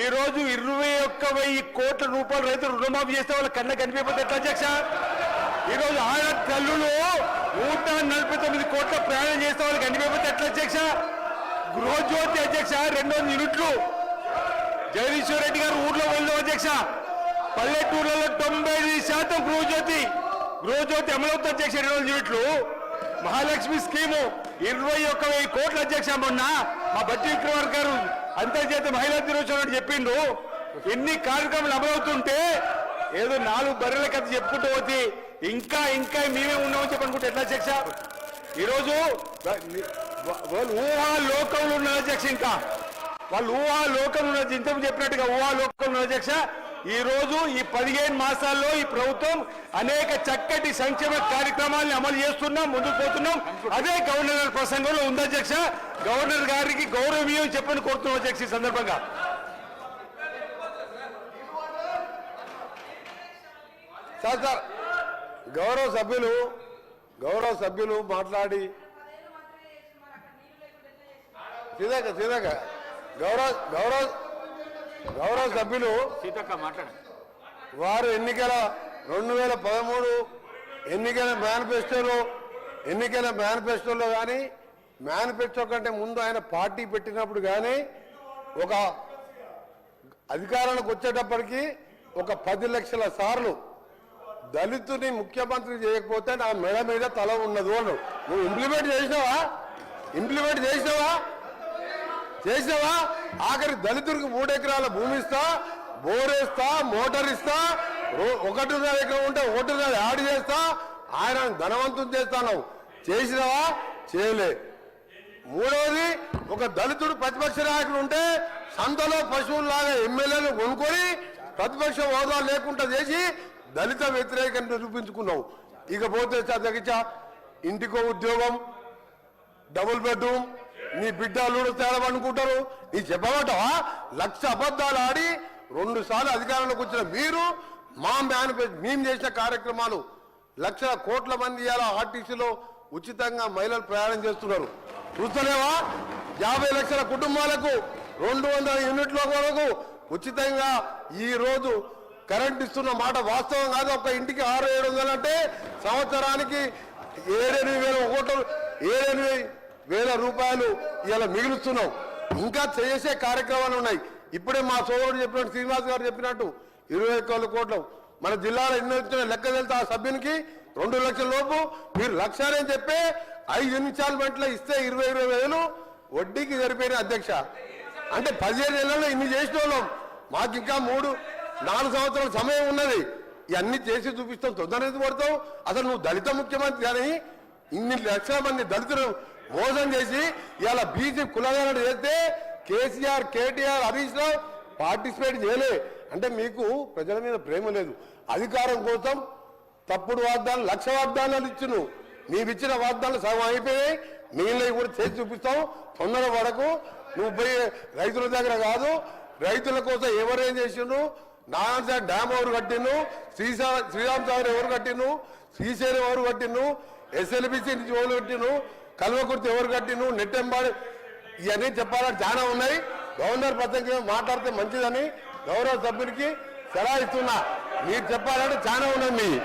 ఈ రోజు ఇరవై ఒక్క వెయ్యి కోట్ల రూపాయలు రైతులు రుణమాఫీ చేస్తే వాళ్ళ కళ్ళ కనిపించదు ఎట్లా అధ్యక్ష? ఈ రోజు ఆయన తల్లులు నూట నలభై తొమ్మిది కోట్ల ప్రయాణం చేస్తే వాళ్ళకి కనిపించదు ఎట్లా అధ్యక్ష? గృహజ్యోతి అధ్యక్ష రెండు వందల యూనిట్లు. జగదీశ్వర్ రెడ్డి గారు ఊర్లో వెళ్ళాం అధ్యక్ష. పల్లెటూర్లలో తొంభై శాతం గృహజ్యోతి. గృహజ్యోతి అమలవుతుంది అధ్యక్ష రెండు వందల యూనిట్లు. మహాలక్ష్మి స్కీము ఇరవై ఒక్క వెయ్యి కోట్ల అధ్యక్ష మొన్న. మా బట్టి విక్రమార్ గారు అంతర్జాతీయ మహిళా దినోత్సవం చెప్పిండు. ఎన్ని కార్యక్రమాలు అమలవుతుంటే ఏదో నాలుగు బర్రెల కథ చెప్పుకుంటూ పోతే ఇంకా ఇంకా మేమే ఉన్నామని చెప్పనుకుంటే ఎట్లా అధ్యక్ష? ఈరోజు వాళ్ళు ఊహా లోకంలో ఉన్న అధ్యక్ష ఇంకా. వాళ్ళు ఊహా లోకంలో ఉన్న ఇంతకు చెప్పినట్టుగా ఊహా లోకంలో ఉన్న అధ్యక్ష. ఈ రోజు ఈ పదిహేను మాసాల్లో ఈ ప్రభుత్వం అనేక చక్కటి సంక్షేమ కార్యక్రమాలను అమలు చేస్తున్నాం ముందుకు పోతున్నాం. అదే గవర్నర్ గారి ప్రసంగంలో ఉంది అధ్యక్ష. గవర్నర్ గారికి గౌరవీయం చెప్పని కోరుతున్నాం అధ్యక్ష ఈ సందర్భంగా. సార్ సార్ గౌరవ సభ్యులు గౌరవ సభ్యులు మాట్లాడి. సీదాక సీదాక గౌరవ గౌరవ గౌరవ సభ్యులు వారు ఎన్నికల రెండు వేల పదమూడు ఎన్నికల మేనిఫెస్టోలో ఎన్నికల మేనిఫెస్టోలో కానీ మేనిఫెస్టో కంటే ముందు ఆయన పార్టీ పెట్టినప్పుడు కానీ ఒక అధికారానికి వచ్చేటప్పటికి ఒక పది లక్షల సార్లు దళితుని ముఖ్యమంత్రి చేయకపోతే నా మెడ మీద తల ఉన్నది వాళ్ళు నువ్వు ఇంప్లిమెంట్ చేసినావా? ఇంప్లిమెంట్ చేసినావా? చేసినావా? ఆఖరి దళితుడికి మూడెకరాల భూమి ఇస్తా బోరేస్తా మోటార్ ఇస్తా ఒకటి ఒకటిన్నర ఎకరం ఉంటే ఒకటిన్నర యాడ్ చేస్తా ఆయన ధనవంతం చేస్తాను చేసినావా? చేయలే. మూడవది ఒక దళితుడు ప్రతిపక్ష నాయకుడు ఉంటే సంతలో పశువుల్లాగా ఎమ్మెల్యేలు కొనుక్కొని ప్రతిపక్ష హోదా లేకుండా చేసి దళిత వ్యతిరేకం నిరూపించుకున్నావు. ఇకపోతే చదగించ ఇంటికో ఉద్యోగం డబుల్ బెడ్రూమ్ నీ బిడ్డ అల్లుడు తేలమనుకుంటారు నీ లక్ష అబద్ధాలు ఆడి రెండు సార్లు అధికారంలోకి వచ్చిన మీరు మా మేనిఫెస్టో మేము చేసిన కార్యక్రమాలు లక్షల కోట్ల మంది ఇలా ఆర్టీసీలో ఉచితంగా మహిళలు ప్రయాణం చేస్తున్నారు. చూస్తలేవా? యాభై లక్షల కుటుంబాలకు రెండు వందల యూనిట్ల వరకు ఉచితంగా ఈరోజు కరెంట్ ఇస్తున్న మాట వాస్తవం కాదు. ఒక ఇంటికి ఆరు ఏడు వందలు అంటే సంవత్సరానికి ఏడెనిమిది వేల కోట్లు ఏడెనిమిది వేల రూపాయలు ఇలా మిగులుస్తున్నాం ఇంకా చేసే కార్యక్రమాలు ఉన్నాయి. ఇప్పుడే మా సోదరుడు చెప్పినట్టు శ్రీనివాస్ గారు చెప్పినట్టు ఇరవై ఒక్క కోట్లు. మన జిల్లాలో ఎన్ని లెక్క వెళ్తే ఆ సభ్యునికి రెండు లక్షల లోపు మీరు లక్షాలని చెప్పి ఐదు ఇన్స్టాల్మెంట్లో ఇస్తే ఇరవై ఇరవై వేలు వడ్డీకి సరిపోయిన అధ్యక్ష. అంటే పదిహేను నెలల్లో ఇన్ని చేసిన వాళ్ళం. మాకు ఇంకా మూడు నాలుగు సంవత్సరాల సమయం ఉన్నది. ఇవన్నీ చేసి చూపిస్తాం. తొందర పడతావు? అసలు నువ్వు దళిత ముఖ్యమంత్రి కానీ ఇన్ని లక్షల మంది దళితులు మోసం చేసి ఇలా బీసీ కులగాలను చేస్తే KCR KTR Harish Rao participate చేయలే. అంటే మీకు ప్రజల మీద ప్రేమ లేదు. అధికారం కోసం తప్పుడు వాగ్దానాలు లక్ష వాగ్దానాలు ఇచ్చును. నీవిచ్చిన వాగ్దానాలు సగం అయిపోయాయి. మిగిలినవి కూడా చేసి చూపిస్తాం. తొందర వరకు నువ్వు పోయి రైతుల దగ్గర కాదు రైతుల కోసం ఎవరేం చేసిండు నారాయణ డ్యామ్ ఎవరు కట్టిండు శ్రీశా శ్రీరామ్ సాగర్ ఎవరు కట్టిండు శ్రీశైలం ఎవరు కట్టిండు ఎస్ఎల్బిసి నుంచి ఎవరు కట్టిండు కల్వకుర్తి ఎవరు కట్టిండు నెట్టెంబాడి. ఇవన్నీ చెప్పాలని చాలా ఉన్నాయి. గవర్నర్ ప్రత్యేకంగా మాట్లాడితే మంచిదని గౌరవ సభ్యునికి సలహా ఇస్తున్నా. మీరు చెప్పాలంటే చాలా ఉన్నాయి. మీ